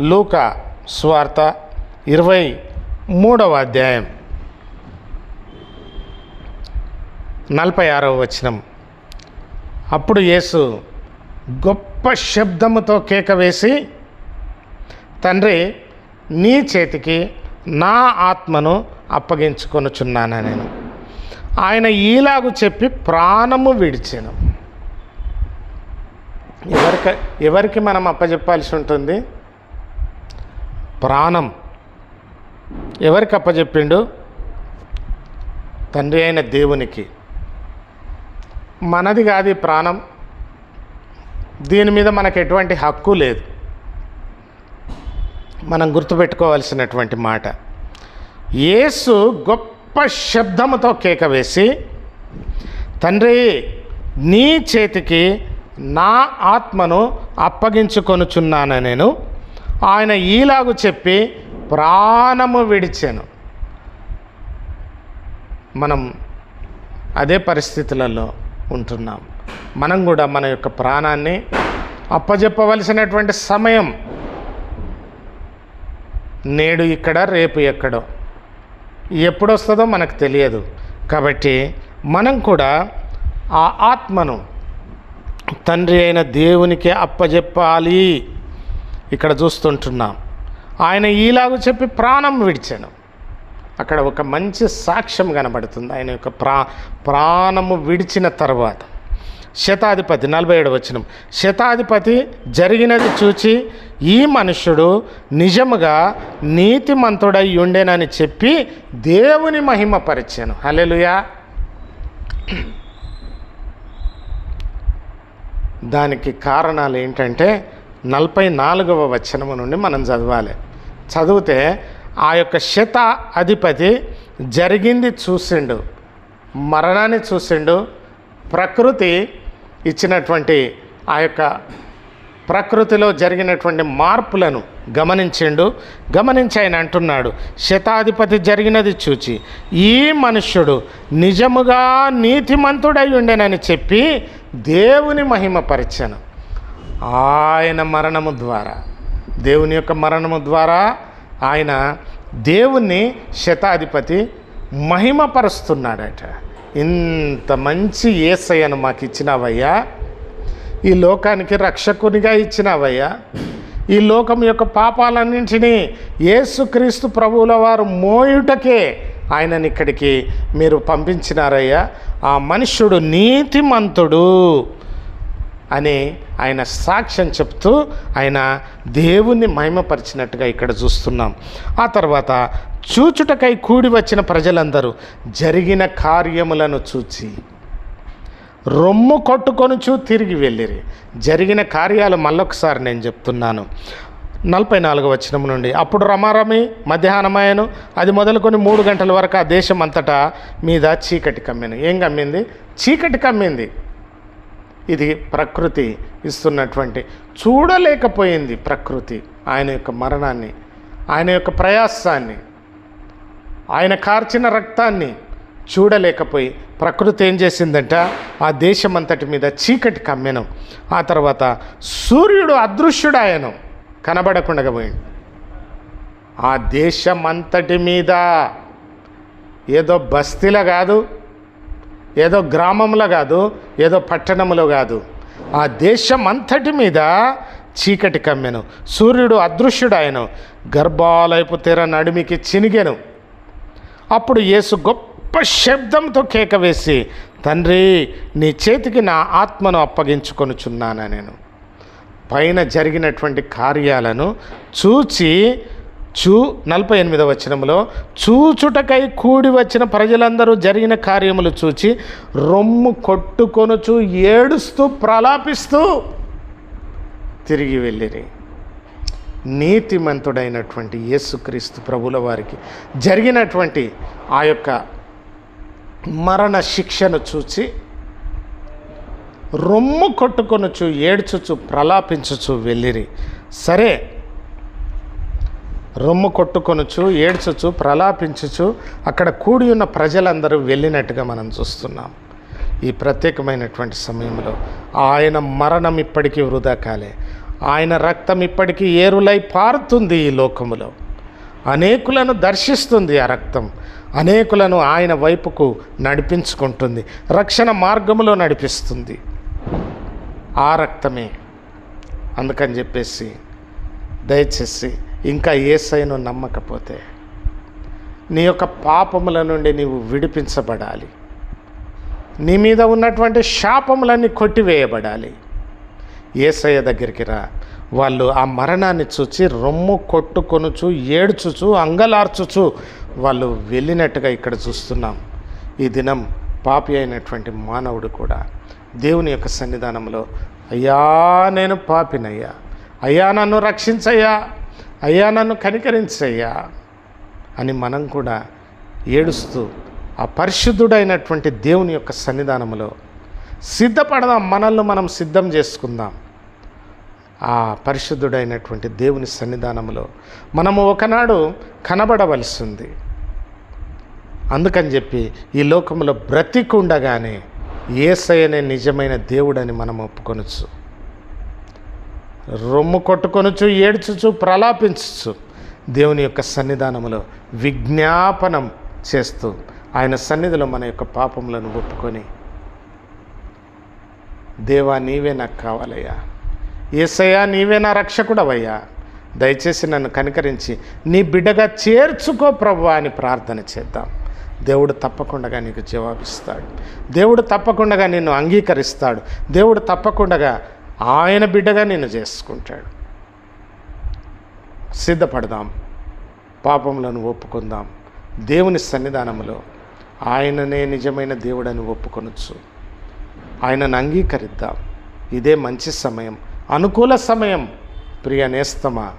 లూక స్వార్త ఇరవై మూడవ అధ్యాయం. నలభై ఆరవ వచనం. అప్పుడు యేసు గొప్ప శబ్దముతో కేక వేసి తండ్రి నీ చేతికి నా ఆత్మను అప్పగించుకొనుచున్నాను నేను ఆయన ఈలాగు చెప్పి ప్రాణము విడిచాను. ఎవరికి ఎవరికి మనం అప్పచెప్పాల్సి ఉంటుంది? ప్రాణం. ఎవరికి అప్పచెప్పిండు తండ్రి అయిన దేవునికి. మనది కాదు ప్రాణం. దీని మీద మనకు ఎటువంటి హక్కు లేదు. మనం గుర్తుపెట్టుకోవాల్సినటువంటి మాట. యేసు గొప్ప శబ్దముతో కేక వేసి తండ్రి నీ చేతికి నా ఆత్మను అప్పగించుకొనుచున్నాను నేను. ఆయన ఈలాగు చెప్పి ప్రాణము విడిచాను. మనం అదే పరిస్థితులలో ఉంటున్నాం. మనం కూడా మన యొక్క ప్రాణాన్ని అప్పజెప్పవలసినటువంటి సమయం నేడు ఇక్కడ రేపు ఎక్కడో. ఎప్పుడు వస్తుందో మనకు తెలియదు. కాబట్టి మనం కూడా ఆ ఆత్మను తండ్రి అయిన దేవునికి అప్పజెప్పాలి. ఇక్కడ చూస్తుంటున్నాం. ఆయన ఈలాగు చెప్పి ప్రాణం విడిచాను. అక్కడ ఒక మంచి సాక్ష్యం కనబడుతుంది. ఆయన యొక్క ప్రా ప్రాణము విడిచిన తర్వాత. శతాధిపతి నలభై ఏడు వచ్చిన శతాధిపతి జరిగినది చూచి ఈ మనుష్యుడు నిజముగా నీతిమంతుడై ఉండేనని చెప్పి దేవుని మహిమపరిచాను హలెలుయా దానికి కారణాలు ఏంటంటే నలభై నాలుగవ వచనము నుండి మనం చదవాలి. చదివితే ఆ యొక్క శత అధిపతి జరిగింది చూసిండు మరణాన్ని చూసిండు ప్రకృతి ఇచ్చినటువంటి ఆ యొక్క ప్రకృతిలో జరిగినటువంటి మార్పులను గమనించిండు. గమనించి ఆయన అంటున్నాడు శతాధిపతి జరిగినది చూచి ఈ మనుష్యుడు నిజముగా నీతిమంతుడై ఉండేనని చెప్పి దేవుని మహిమపరిచాను. ఆయన మరణము ద్వారా. దేవుని యొక్క మరణము ద్వారా ఆయన దేవుణ్ణి శతాధిపతి మహిమపరుస్తున్నాడట. ఇంత మంచి ఏసయ్యను మాకు ఇచ్చినావయ్యా. ఈ లోకానికి రక్షకునిగా ఇచ్చినావయ్యా. ఈ లోకం యొక్క పాపాలన్నింటినీ యేసుక్రీస్తు ప్రభువుల వారు మోయుటకే ఆయనని ఇక్కడికి మీరు పంపించినారయ్యా. ఆ మనుష్యుడు నీతిమంతుడు. అని ఆయన సాక్ష్యం చెప్తూ ఆయన దేవుణ్ణి మహిమపరిచినట్టుగా ఇక్కడ చూస్తున్నాం. ఆ తర్వాత చూచుటకై కూడి వచ్చిన ప్రజలందరూ జరిగిన కార్యములను చూచి రొమ్ము కొట్టుకొనుచు తిరిగి వెళ్ళిరి. జరిగిన కార్యాలు మళ్ళొకసారి నేను చెప్తున్నాను. నలభై నాలుగు వచనం నుండి అప్పుడు రమారమి మధ్యాహ్నమాయను అది మొదలుకొని మూడు గంటల వరకు ఆ దేశం అంతటా మీద చీకటి కమ్మింది. ఏం కమ్మింది? చీకటి కమ్మింది. ఇది ప్రకృతి ఇస్తున్నటువంటి చూడలేకపోయింది ప్రకృతి ఆయన యొక్క మరణాన్ని ఆయన యొక్క ప్రయాసాన్ని ఆయన కార్చిన రక్తాన్ని చూడలేకపోయి ప్రకృతి ఏం చేసిందంట? ఆ దేశమంతటి మీద చీకటి కమ్మెను. ఆ తర్వాత సూర్యుడు అదృశ్యుడాయను కనబడకుండా పోయింది ఆ దేశమంతటి మీద ఏదో బస్తీలో కాదు ఏదో గ్రామంలో కాదు ఏదో పట్టణంలో కాదు. ఆ దేశం అంతటి మీద చీకటి కమ్మెను. సూర్యుడు అదృశ్యుడాయను. గర్భాలైపు తెర నడిమికి చినిగెను. అప్పుడు యేసు గొప్ప శబ్దంతో కేక వేసి తండ్రి నీ చేతికి నా ఆత్మను అప్పగించుకొనుచున్నాను నేను? పైన జరిగినటువంటి కార్యాలను చూచి చూ నలభై ఎనిమిదవ వచనంలో చూచుటకై కూడి వచ్చిన ప్రజలందరూ జరిగిన కార్యములు చూచి రొమ్ము కొట్టుకొనుచు ఏడుస్తూ ప్రలాపిస్తూ తిరిగి వెళ్ళిరి. నీతిమంతుడైనటువంటి యేసుక్రీస్తు ప్రభుల వారికి జరిగినటువంటి ఆ యొక్క మరణ శిక్షను చూచి రొమ్ము కొట్టుకొనుచు ఏడ్చుచు ప్రలాపించుచు వెళ్ళిరి. సరే రొమ్ము కొట్టుకొనుచు ఏడ్చచ్చు ప్రలాపించుచు అక్కడ కూడి ఉన్న ప్రజలందరూ వెళ్ళినట్టుగా మనం చూస్తున్నాం. ఈ ప్రత్యేకమైనటువంటి సమయంలో ఆయన మరణం ఇప్పటికీ వృధా కాలే. ఆయన రక్తం ఇప్పటికీ ఏరులై పారుతుంది ఈ లోకములో. అనేకులను దర్శిస్తుంది ఆ రక్తం. అనేకులను ఆయన వైపుకు నడిపించుకుంటుంది. రక్షణ మార్గములో నడిపిస్తుంది. ఆ రక్తమే. అందుకని చెప్పేసి దయచేసి ఇంకా ఏసైను నమ్మకపోతే నీ యొక్క పాపముల నుండి నీవు విడిపించబడాలి. నీ మీద ఉన్నటువంటి శాపములన్నీ కొట్టివేయబడాలి. ఏసయ్య దగ్గరికి రా. వాళ్ళు ఆ మరణాన్ని చూచి రొమ్ము కొట్టుకొనుచు ఏడ్చుచు అంగలార్చుచు వాళ్ళు వెళ్ళినట్టుగా ఇక్కడ చూస్తున్నాం. ఈ దినం పాపి అయినటువంటి మానవుడు కూడా దేవుని యొక్క సన్నిధానంలో అయ్యా నేను పాపినయ్యా. అయ్యా నన్ను రక్షించయ్యా. అయ్యా నన్ను కనికరించయ్యా అని మనం కూడా ఏడుస్తూ ఆ పరిశుద్ధుడైనటువంటి దేవుని యొక్క సన్నిధానంలో సిద్ధపడదాం మనల్ని మనం సిద్ధం చేసుకుందాం. ఆ పరిశుద్ధుడైనటువంటి దేవుని సన్నిధానంలో మనము ఒకనాడు కనబడవలసింది. అందుకని చెప్పి ఈ లోకంలో బ్రతికుండగానే ఏసయ్యనే నిజమైన దేవుడని మనం ఒప్పుకొనొచ్చు. రొమ్ము కొట్టుకొనుచు ఏడ్చుచు ప్రలాపించచ్చు దేవుని యొక్క సన్నిధానంలో విజ్ఞాపనం చేస్తూ ఆయన సన్నిధిలో మన యొక్క పాపములను ఒప్పుకొని దేవా నీవే నాకు కావాలయ్యా. ఏసయ్యా నీవే నా రక్షకుడవయ్యా. దయచేసి నన్ను కనికరించి నీ బిడ్డగా చేర్చుకో ప్రభు అని ప్రార్థన చేద్దాం. దేవుడు తప్పకుండా నీకు జవాబిస్తాడు. దేవుడు తప్పకుండా నిన్ను అంగీకరిస్తాడు. దేవుడు తప్పకుండా ఆయన బిడ్డగా నిన్ను చేసుకుంటాడు. సిద్ధపడదాం. పాపములను ఒప్పుకుందాం. దేవుని సన్నిధానంలో ఆయననే నిజమైన దేవుడని ఒప్పుకొనొచ్చు. ఆయనను అంగీకరిద్దాం. ఇదే మంచి సమయం. అనుకూల సమయం. ప్రియ నేస్తమా?